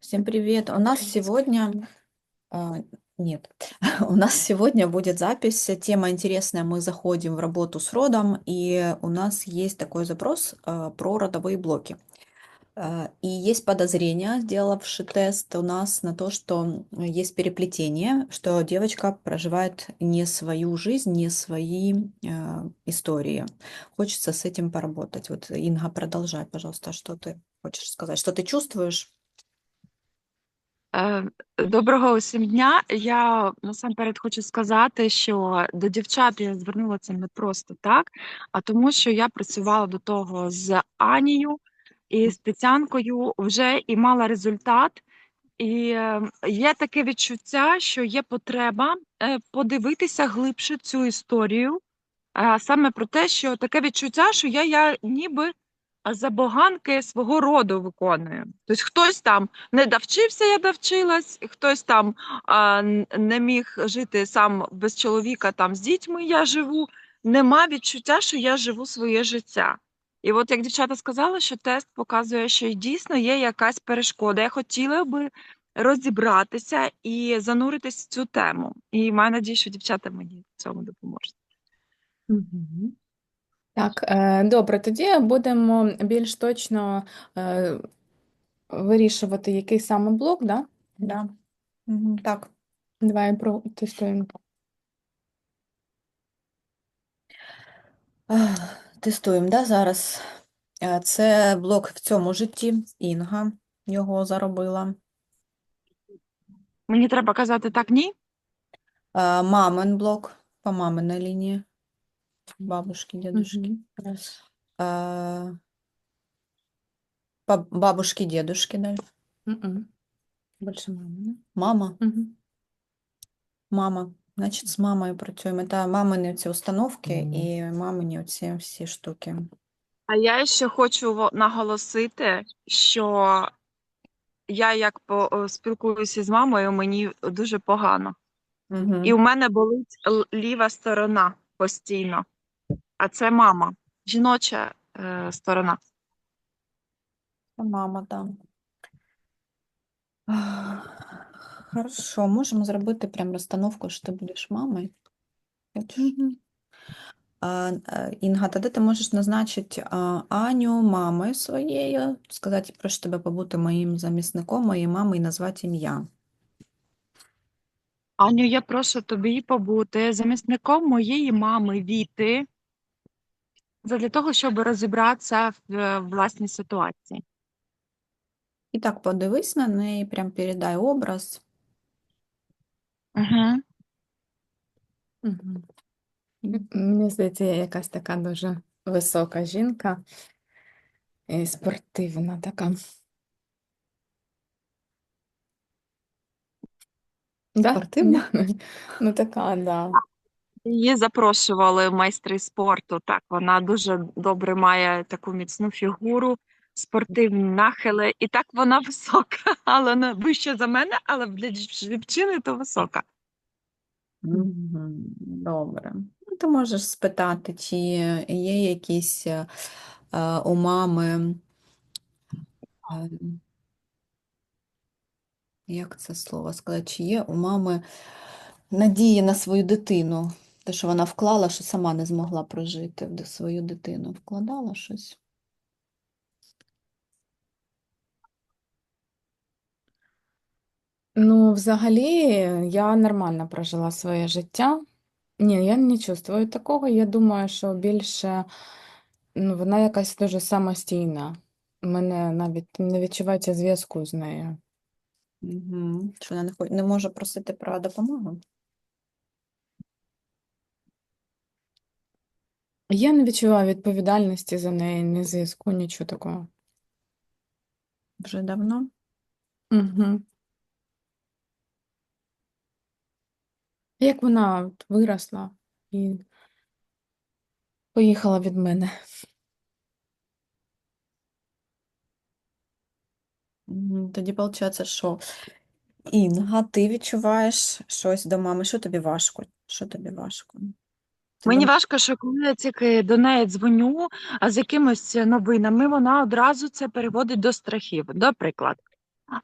Всем привет. У нас сегодня... а, Нет, у нас сегодня будет запись. Тема интересная. Мы заходим в работу с родом, и у нас есть такой запрос а, про родовые блоки. А, И есть подозрение, сделавший тест у нас на то, что есть переплетение, что девочка проживает не свою жизнь, не свои а, истории. Хочется с этим поработать. Вот, Инга, продолжай, пожалуйста, что ты хочешь сказать, что ты чувствуешь? Е, Доброго усім дня. Я насамперед хочу сказати, що до дівчат я звернулася не просто так, а тому, що я працювала до того з Анією і з Тетянкою вже і мала результат. І е, є таке відчуття, що є потреба е, подивитися глибше цю історію, саме про те, що таке відчуття, що я, я ніби забаганки свого роду виконую. Тобто хтось там не довчився, я довчилась, хтось там а, не міг жити сам без чоловіка, там з дітьми я живу. Нема відчуття, що я живу своє життя. І от як дівчата сказали, що тест показує, що дійсно є якась перешкода. Я хотіла би розібратися і зануритись в цю тему. І маю надію, що дівчата мені в цьому допоможуть. Мгм. Так, е, добре, тоді будемо більш точно е, вирішувати, який саме блок, да? Да. Мгм, Так. Давай протестуємо. Тестуємо, да, зараз. Е, Це блок в цьому житті. Інга його заробила. Мені треба казати так, ні? Е, Мамин блок по маминій лінії. Бабушки, дедушки. Мгм. Раз. Е, По бабушки, дедушки далі. Мгм. Більше мами, да? Мама. Мгм. Мама. Значить, з мамою працюємо. Це мамині ці установки і мамині оці всі штуки. А я ще хочу во- наголосити, що я як по- о, спілкуюся з мамою, мені дуже погано. І у мене болить л- ліва сторона постійно. А це мама, жіноча е, сторона. Це мама, так. Хорошо, можемо зробити прям розстановку, що ти будеш мамою. Е, Інга, тоді ти можеш назначити Аню мамою своєю, сказати, прошу тебе побути моїм замісником, моєї мами і назвати ім'я. Аню, я прошу тобі побути замісником моєї мами Віти, для того, щоб розібратися в власній ситуації. І так подивись на неї, прям передай образ. Угу. М- Мені здається, я якась така дуже висока жінка і спортивна така. Да? Спортивна? Ну, така, да. Її запрошували майстри спорту. Так, вона дуже добре має таку міцну фігуру, спортивні нахили, і так вона висока, але не вище за мене, але для дівчини то висока. Добре. Ну, ти можеш спитати, чи є якісь е, е, у мами, е, як це слово сказати, чи є у мами надії на свою дитину? Те, що вона вклала, що сама не змогла прожити в свою дитину. Вкладала щось? Ну, взагалі, я нормально прожила своє життя. Ні, я не чувствую такого. Я думаю, що більше ну, вона якась дуже самостійна. У мене навіть не відчувається зв'язку з нею. Угу. Що вона не, хо- не може просити про допомогу? Я не відчуваю відповідальності за неї, ні зв'язку, нічого такого. Вже давно? Угу. Як вона от виросла і поїхала від мене. Мгм. Тоді виходить, що Інга, ти відчуваєш щось до мами. Що тобі важко? Що тобі важко? Мені важко, що коли я тільки до неї дзвоню а з якимись новинами, вона одразу це переводить до страхів. Наприклад,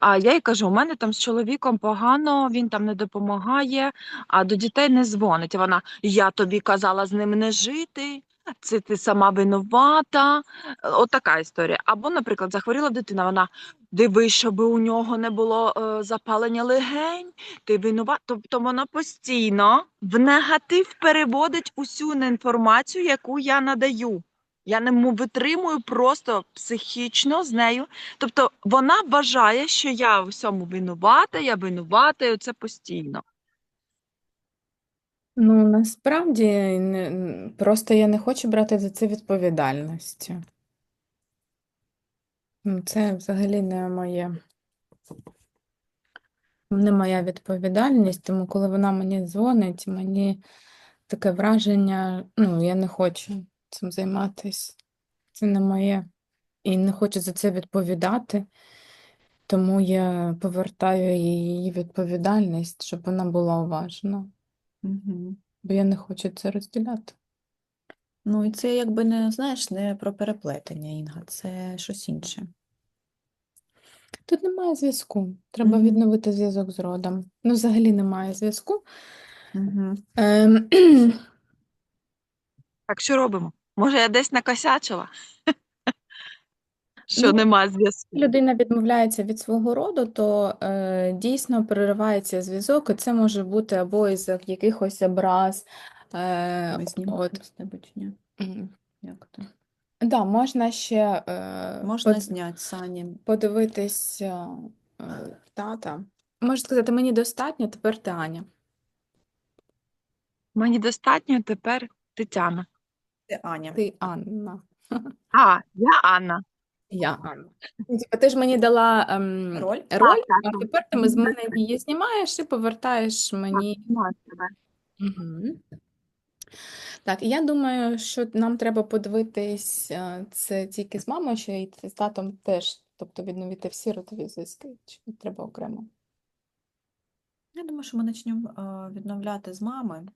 А я їй кажу: у мене там з чоловіком погано, він там не допомагає, а до дітей не дзвонить. І вона: Я тобі казала з ним не жити, це ти сама винувата. Е, От така історія. Або, наприклад, захворіла дитина, вона дивись, щоб у нього не було е, запалення легень, ти винувата. Тобто вона постійно в негатив переводить усю інформацію, яку я надаю. Я не витримую просто психічно з нею. Тобто вона вважає, що я в всьому винувата, я винувата, і це постійно. Ну, насправді, не, просто я не хочу брати за це відповідальності. Ну, Це взагалі не моє, не моя відповідальність, тому коли вона мені дзвонить, мені таке враження, ну, я не хочу цим займатися. Це не моє. І не хочу за це відповідати, тому я повертаю її відповідальність, щоб вона була уважна, Угу. бо я не хочу це розділяти. Ну, і це якби не, знаєш, не про переплетення, Інга, це щось інше. Тут немає зв'язку. Треба Мгм. відновити зв'язок з родом. Ну, взагалі немає зв'язку. Угу. Ем, Так що робимо? Може, я десь накосячила? Що Ну, нема зв'язку. людина відмовляється від свого роду, то е, дійсно переривається зв'язок, і це може бути або із якихось образ. Е, от. Як то? Да, можна ще е, Можна под- зняти Сані. подивитись е, е, тата. Можна сказати, мені достатньо, тепер ти Аня. Мені достатньо тепер Тетяна. Це Аня. Ти Анна. А, я Анна. Я Анна. Ну, типа, ти ж мені дала ем, Роль? роль, так, а так. тепер ти з мене її знімаєш і повертаєш мені. Знімаю тебе. Угу. Так, і я думаю, що нам треба подивитись е, це тільки з мамою, чи й з татом теж, тобто відновити всі родові зв'язки, чи треба окремо. Я думаю, що ми почнемо е, відновляти з мами.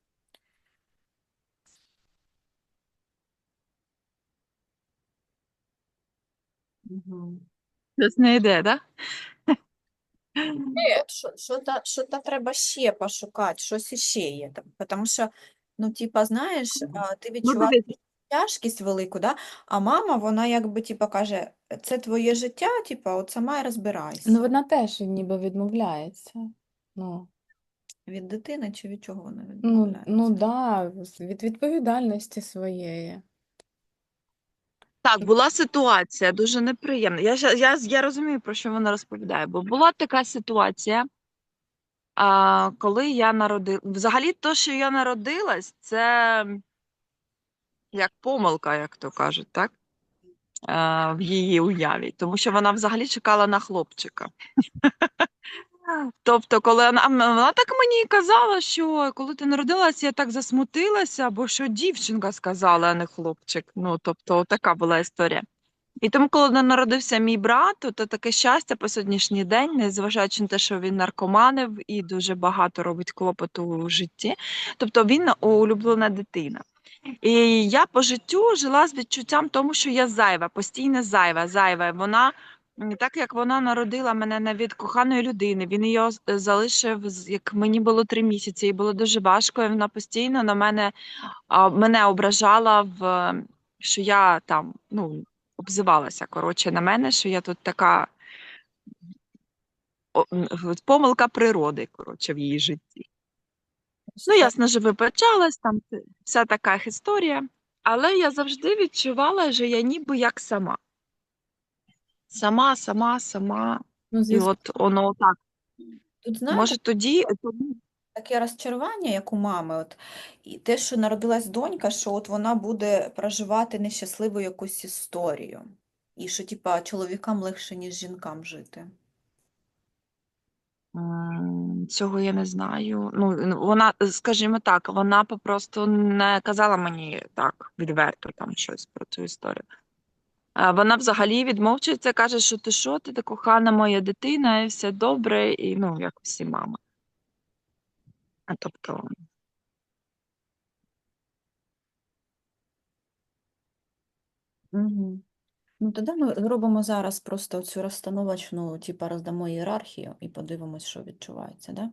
Угу. Щось не йде, так? Ні, що, що та треба ще пошукати, щось іще є там. Тому що, ну, типа, знаєш, ти Ну, відчуваєш тяжкість велику, да? а мама, вона якби, типа, каже, це твоє життя, типа, от сама й розбирайся. Ну, вона теж ніби відмовляється. Ну, Від дитини чи від чого вона ну, відмовляється? ну да, від відповідальності своєї. Так, була ситуація дуже неприємна. Я, ща- я, я розумію, про що вона розповідає, бо була така ситуація, а, коли я народила. Взагалі, то, що я народилась, це як помилка, як то кажуть, так? А, в її уяві, тому що вона взагалі чекала на хлопчика. Тобто, коли вона, вона так мені казала, що коли ти народилась, я так засмутилася, бо що дівчинка сказала, а не хлопчик. Ну, тобто, така була історія. І тому, коли народився мій брат, то таке щастя по сьогоднішній день, незважаючи на те, що він наркоманив і дуже багато робить клопоту у житті. Тобто він улюблена дитина. І я по життю жила з відчуттям тому, що я зайва, постійно зайва, зайва. Вона, так як вона народила мене не від коханої людини, він її залишив, як мені було три місяці, і було дуже важко. І вона постійно на мене, мене ображала в що я там ну, обзивалася коротше на мене, що я тут така помилка природи, коротше, в її житті. Ну, ясно, що вибачалась, там вся така історія. Але я завжди відчувала, що я ніби як сама. Сама, сама, сама. Ну, І звісно, от воно так. Тут, знаєте, Може, тоді, тоді таке розчарування, як у мами, от, і те, що народилась донька, що от вона буде проживати нещасливу якусь історію. І що, типа, чоловікам легше, ніж жінкам жити. м, цього я не знаю. Ну, ну, вона, скажімо так, вона попросту не казала мені так відверто там щось про цю історію. А Вона взагалі відмовчується, каже, що ти що, ти та кохана моя дитина, і все добре, і ну, як всі мами. А тобто, Угу. Ну, тоді ми зробимо зараз просто цю розстановочну, типу, роздамо ієрархію і подивимось, що відчувається, да?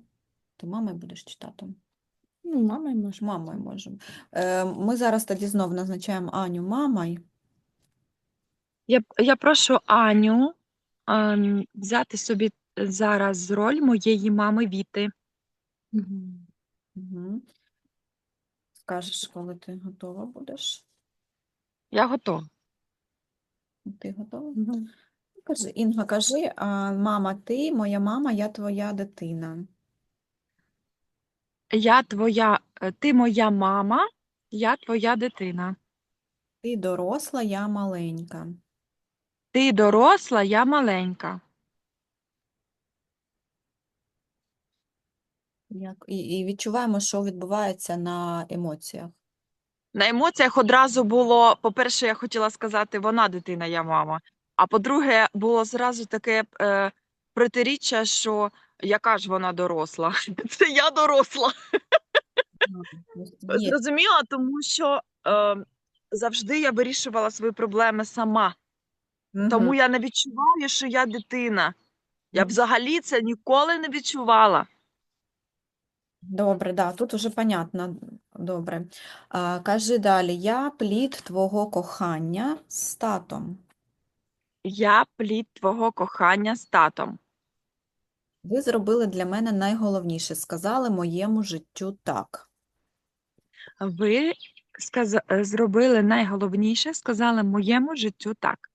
Ти мамою будеш чи татом? Ну, мама може. Мамою можемо. Е, ми зараз тоді знов назначаємо Аню мамою. Я, я прошу Аню ем, взяти собі зараз роль моєї мами Віти. Мгм. Угу. Скажеш, коли ти готова будеш. Я готова. Ти готова? Мгм. Кажи, Інга, кажи, мама, ти, моя мама, я твоя дитина. Я твоя, е, ти моя мама, я твоя дитина. Ти доросла, я маленька. Ти доросла, я маленька. Як... І, і відчуваємо, що відбувається на емоціях. На емоціях одразу було, по-перше, я хотіла сказати, вона дитина, я мама. А по-друге, було зразу таке е, протиріччя, що яка ж вона доросла? Це я доросла. Зрозуміла, тому що е, завжди я вирішувала свої проблеми сама. Тому я не відчуваю, що я дитина. Я Мгм. взагалі це ніколи не відчувала. Добре, да, тут уже понятно. Добре. А, кажи далі, я плід твого кохання з татом. Я плід твого кохання з татом. Ви зробили для мене найголовніше, сказали моєму життю так. Ви сказ... е, зробили найголовніше, сказали моєму життю так.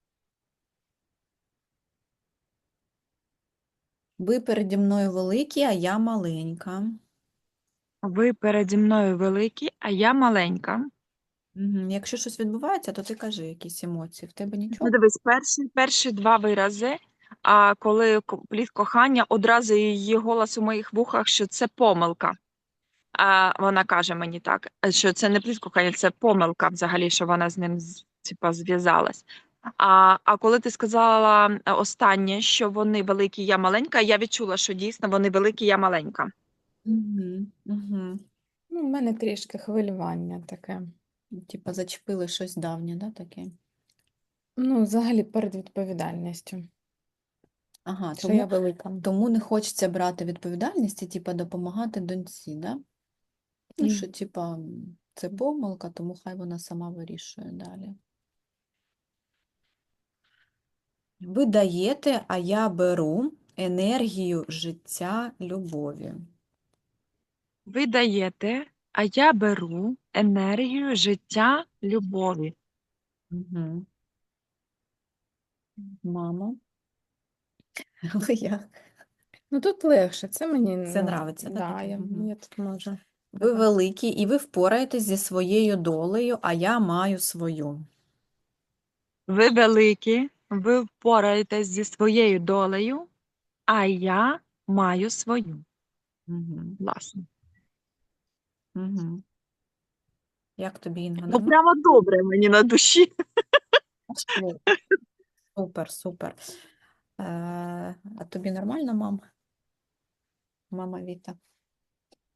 Ви переді мною великі, а я маленька. Ви переді мною великі, а я маленька. Мгм. Якщо щось відбувається, то ти кажи якісь емоції. В тебе Ну, дивись, перші, перші два вирази, а коли ко- плід кохання, одразу її голос у моїх вухах, що це помилка. А вона каже мені так, що це не плід кохання, це помилка взагалі, що вона з ним з- типа, зв'язалась. А, а коли ти сказала е, останнє, що вони великі, я маленька, я відчула, що дійсно вони великі, я маленька. Угу. Угу. Ну, в мене трішки хвилювання таке. Типа зачепили щось давнє, да, таке? Ну, взагалі перед відповідальністю. Ага, Що тому, я велика. тому не хочеться брати відповідальність і типа допомагати доньці, да? Ну, Мгм. що, типа, це помилка, тому хай вона сама вирішує далі. Ви даєте, а я беру енергію життя любові. Ви даєте, а я беру енергію життя любові. Угу. Мама. Ви як? Ну, тут легше, це мені, Це ну, нравиться, да, таке? я, Мгм. я тут можу. Ви великі і ви впораєтесь зі своєю долею, а я маю свою. Ви великі, ви впораєтесь зі своєю долею, а я маю свою Угу. власну. Угу. Як тобі, Інга? Ну, прямо добре мені на душі. Супер, Супер. Е, а тобі нормально, мам? Мама Віта?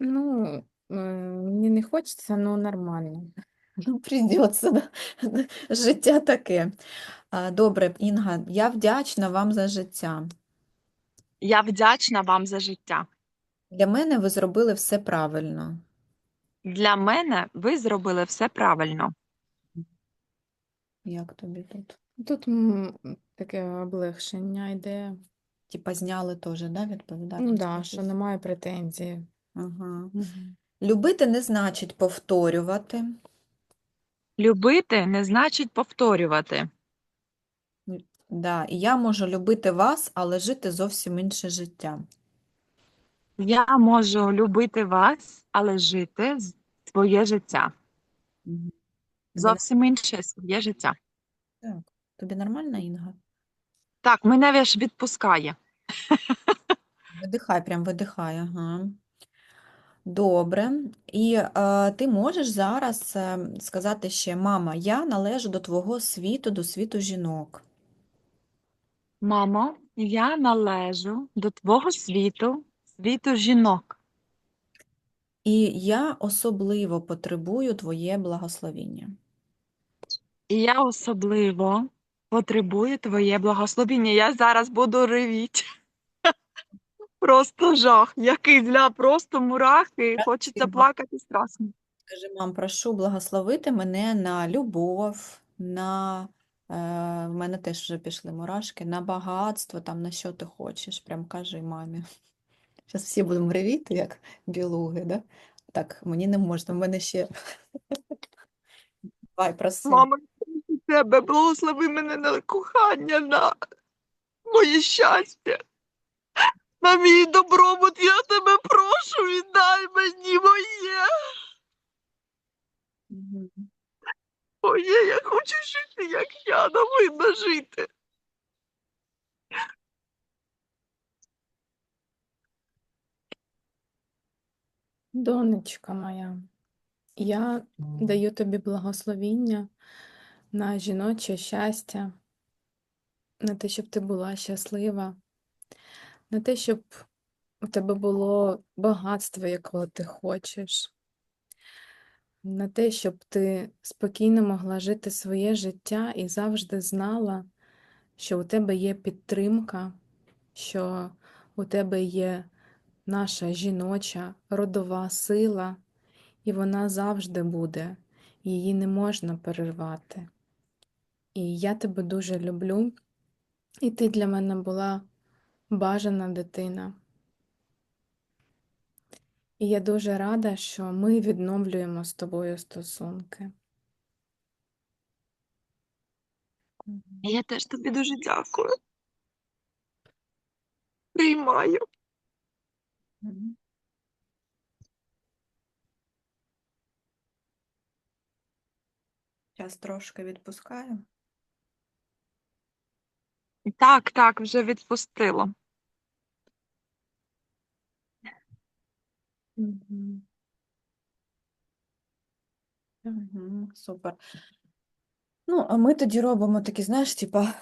Ну, е, мені не хочеться, але нормально. Ну, придеться, да? Життя таке. Добре, Інга, я вдячна вам за життя. Я вдячна вам за життя. Для мене ви зробили все правильно. Для мене ви зробили все правильно. Як тобі тут? Тут таке облегшення йде. Типа зняли теж, да, Ну, відповідальність? да, що немає претензій. Ага. Мгм. Любити не значить повторювати. Любити не значить повторювати. Да, і я можу любити вас, але жити зовсім інше життя. Я можу любити вас, але жити своє життя. Мгм. Зовсім інше своє життя. так. Тобі нормально, Інга? Так, мене ж відпускає. Видихай, прям видихай, ага. Добре. І е, ти можеш зараз е, сказати ще, мама, я належу до твого світу, до світу жінок. Мамо, я належу до твого світу, світу жінок. І я особливо потребую твоє благословіння. І я особливо потребує твоє благословіння. Я зараз буду ревіть. Просто жах. Який для просто мурахи. Хочеться плакати страшно. Скажи, мам, прошу благословити мене на любов, на е, в мене теж вже пішли мурашки, на багатство, там на що ти хочеш. Прям кажи мамі. Зараз всі будемо ревіти, як білуги, да? Так, мені не можна, в мене ще. Давай, проси. Мама, тебе, благослови мене на кохання, на моє щастя, на мій добробут. Я тебе прошу, віддай мені моє. Моє, я хочу жити, як я повинна жити. Донечка моя, я даю тобі благословіння на жіноче щастя, на те, щоб ти була щаслива, на те, щоб у тебе було багатство, якого ти хочеш, на те, щоб ти спокійно могла жити своє життя і завжди знала, що у тебе є підтримка, що у тебе є наша жіноча родова сила, і вона завжди буде, її не можна перервати. І я тебе дуже люблю, і ти для мене була бажана дитина. І я дуже рада, що ми відновлюємо з тобою стосунки. Я теж тобі дуже дякую. Приймаю. Зараз трошки відпускаю. Так, так, вже. Мгм, Супер. Ну, а ми тоді робимо такий, знаєш, типа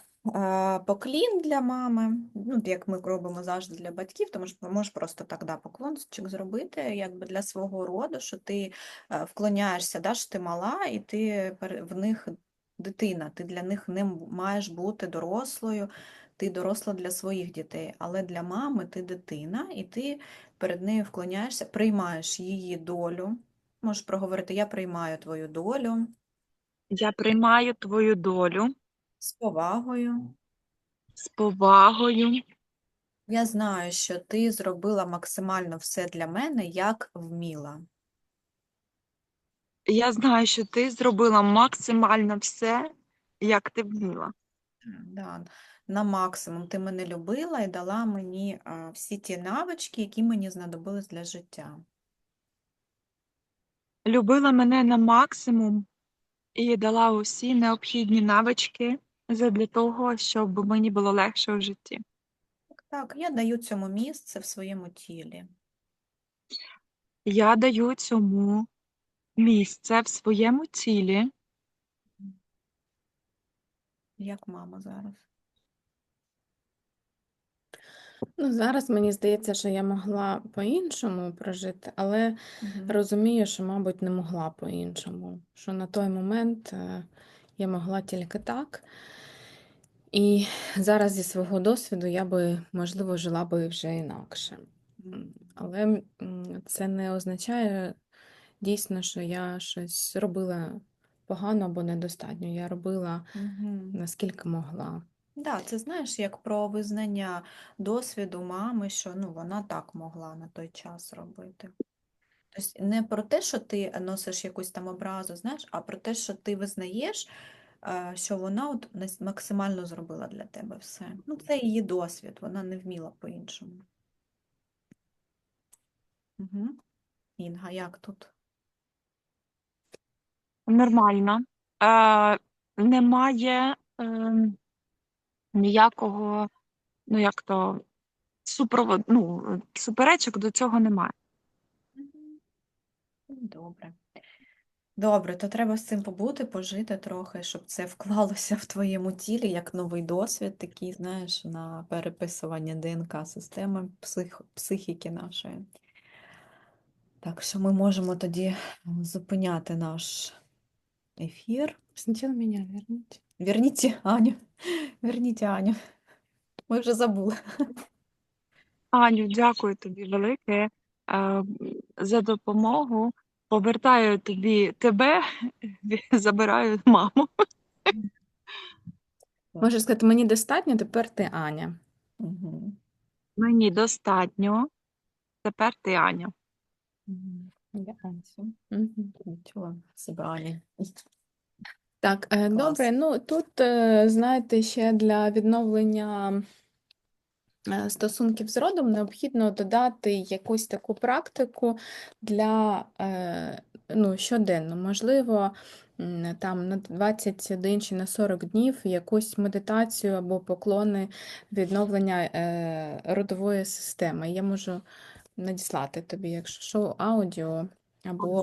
поклін для мами, ну, як ми робимо завжди для батьків, тому що можеш просто так да, поклончик зробити, якби для свого роду, що ти е, вклоняєшся, да, що ти мала, і ти в них дитина, ти для них не маєш бути дорослою, ти доросла для своїх дітей, але для мами ти дитина, і ти перед нею вклоняєшся, приймаєш її долю. Можеш проговорити, я приймаю твою долю Я приймаю твою долю з повагою. з повагою. Я знаю, що ти зробила максимально все для мене, як вміла. Я знаю, що ти зробила максимально все, як ти вміла. Да, на максимум ти мене любила і дала мені а, всі ті навички, які мені знадобились для життя. Любила мене на максимум і дала усі необхідні навички для того, щоб мені було легше в житті. Так, так, я даю цьому місце в своєму тілі. Я даю цьому місце в своєму тілі, Як мама зараз. Ну, зараз мені здається, що я могла по-іншому прожити, але Мгм. розумію, що, мабуть, не могла по-іншому. Що на той момент е, я могла тільки так. І зараз зі свого досвіду я би, можливо, жила би вже інакше. М, Але м, це не означає дійсно, що я щось робила погано або недостатньо. Я робила Мгм. наскільки могла. Да, це знаєш, як про визнання досвіду мами, що ну, вона так могла на той час робити. Тобто не про те, що ти носиш якусь там образу, знаєш, а про те, що ти визнаєш, е, що вона от нас- максимально зробила для тебе все. Ну, це її досвід, вона не вміла по-іншому. Угу. Інга, як тут? Нормально. Е, немає е, ніякого, ну як то, супровод, ну, суперечок до цього немає. Добре. Добре, то треба з цим побути, пожити трохи, щоб це вклалося в твоєму тілі як новий досвід, такий, знаєш, на переписування ДНК-системи псих... психіки нашої. Так що ми можемо тоді зупиняти наш ефір. Сначала меня вернуть. Верните Аню. Верните Аню. Ми вже забули. Аню, дякую тобі велике е, за допомогу. Повертаю тобі тебе, забираю маму. Можеш сказати, мені достатньо, тепер ти Аня. Мгм. Мені достатньо. Тепер ти Аня. Мгм. Я. Всё. Мгм. Нічого себе, Аня. Так, е, Клас. добре. Ну тут, е, знаєте, ще для відновлення е, стосунків з родом необхідно додати якусь таку практику для е, ну, щоденно. Можливо, м, там на 21 чи на 40 днів якусь медитацію або поклони відновлення е, родової системи. Я можу надіслати тобі, якщо що, аудіо або.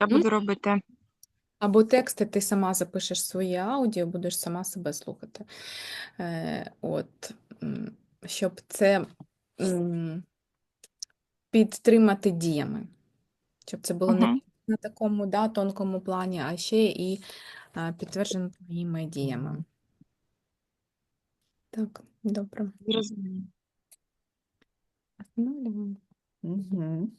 Я буду робити. Або тексти ти сама запишеш своє аудіо, будеш сама себе слухати. Е, от, щоб це підтримати діями. Щоб це було не на такому да, тонкому плані, а ще і підтверджено твоїми діями. Так, добре. Зрозуміло. Встановлюємо. Мгм.